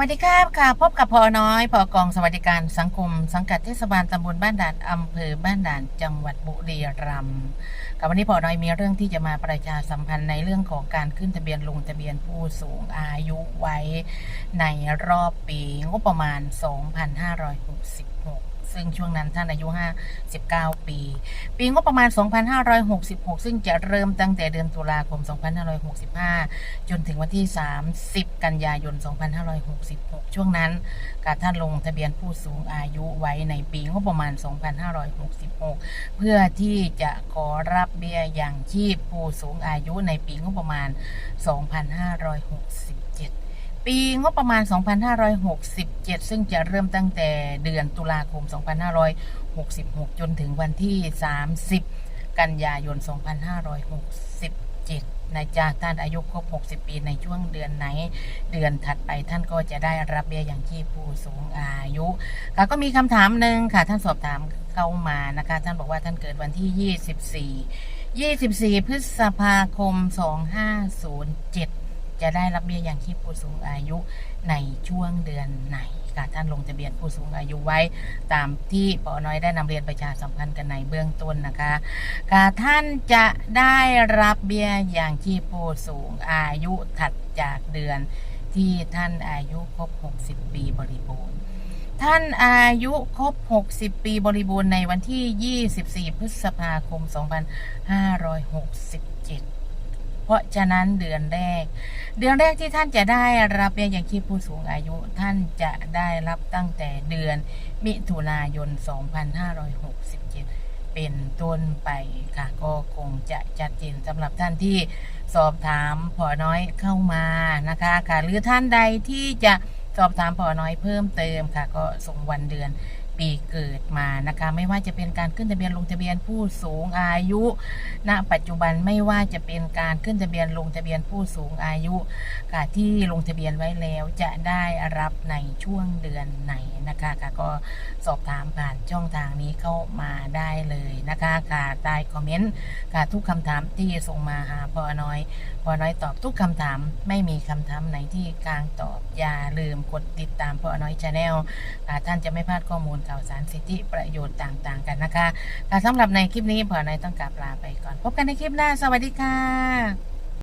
วัสดีครับค่ะ พบกับพอน้อยพอกองสวัสดิการสังคม สังกัดเทศบาลตำบลบ้านด่านอำเภอบ้านด่านจังหวัดบุรีรัมย์กับวันนี้พอน้อยมีเรื่องที่จะมาประชาสัมพันธ์ในเรื่องของการขึ้นทะเบียนลงทะเบียนผู้สูงอายุไว้ในรอบปีงบประมาณ 2566 ซึ่งช่วงนั้นท่านอายุ 59 ปี ปีงบประมาณ 2566 ซึ่งจะเริ่มตั้งแต่เดือนตุลาคม 2565 จนถึงวันที่ 30 กันยายน 2566 ช่วงนั้นการท่านลงทะเบียนผู้สูงอายุไว้ในปีงบประมาณ 2566 เพื่อที่จะขอรับเบี้ยอย่างชีพผู้สูงอายุในปีงบประมาณ 2567 ปีงบประมาณ 2567 ซึ่งจะเริ่มตั้งแต่เดือนตุลาคม 2566 จนถึงวันที่ 30 กันยายน 2567นายจาท่านอายุครบ 60 ปีในช่วงเดือนไหน เดือนถัดไปท่านก็จะได้รับเบี้ยอย่างชีพผู้สูงอายุ ค่ะก็มีคำถามหนึ่งค่ะ ท่านสอบถามเข้ามานะคะ ท่านบอกว่าท่านเกิดวันที่ 24 24 พฤษภาคม 2507 จะได้รับเบี้ยอย่างชีพผู้สูงอายุในช่วงเดือนไหนค่ะท่านลงทะเบียนผู้สูงอายุไว้ ตามที่ปอน้อยได้นำเรียนประชาสัมพันธ์กันในเบื้องต้นนะคะค่ะท่านจะได้รับเบี้ยอย่างชีพผู้สูงอายุถัดจากเดือนที่ท่านอายุครบ 60 ปีบริบูรณ์ท่านอายุครบ 60 ปีบริบูรณ์ในวันที่ 24 พฤษภาคม 2567 เพราะฉะนั้นเดือนแรก เดือนแรกที่ท่านจะได้รับเบี้ยยังชีพผู้สูงอายุ ท่านจะได้รับตั้งแต่เดือนมิถุนายน 2567 เป็นต้นไปค่ะ ก็คงจะชัดเจนสำหรับท่านที่สอบถามพอน้อยเข้ามานะคะค่ะ หรือท่านใดที่จะสอบถามพอน้อยเพิ่มเติมค่ะ ก็ส่งวันเดือน ปีเกิดมานะคะ ไม่ว่าจะเป็นการขึ้นทะเบียนลงทะเบียนผู้สูงอายุณปัจจุบันไม่ว่าจะเป็นการขึ้นทะเบียนลงทะเบียนผู้สูงอายุค่ะที่ลงทะเบียนไว้แล้วจะได้รับในช่วงเดือนไหนนะคะค่ะก็สอบถามผ่านช่องทางนี้เข้ามาได้เลยนะคะค่ะใต้คอมเมนต์ค่ะทุกคำถามที่ส่งมาหาพอน้อยพอน้อยตอบทุกคำถามไม่มีคำถามไหนที่กลางตอบอย่าลืมกดติดตามพอน้อยชาแนลค่ะท่านจะไม่พลาดข้อมูลข่าวสารสิทธิประโยชน์ต่างๆ กันนะคะค่สำหรับในคลิปนี้พอน้อยต้องกลับลาไปก่อน พบกันในคลิปหน้า สวัสดีค่ะ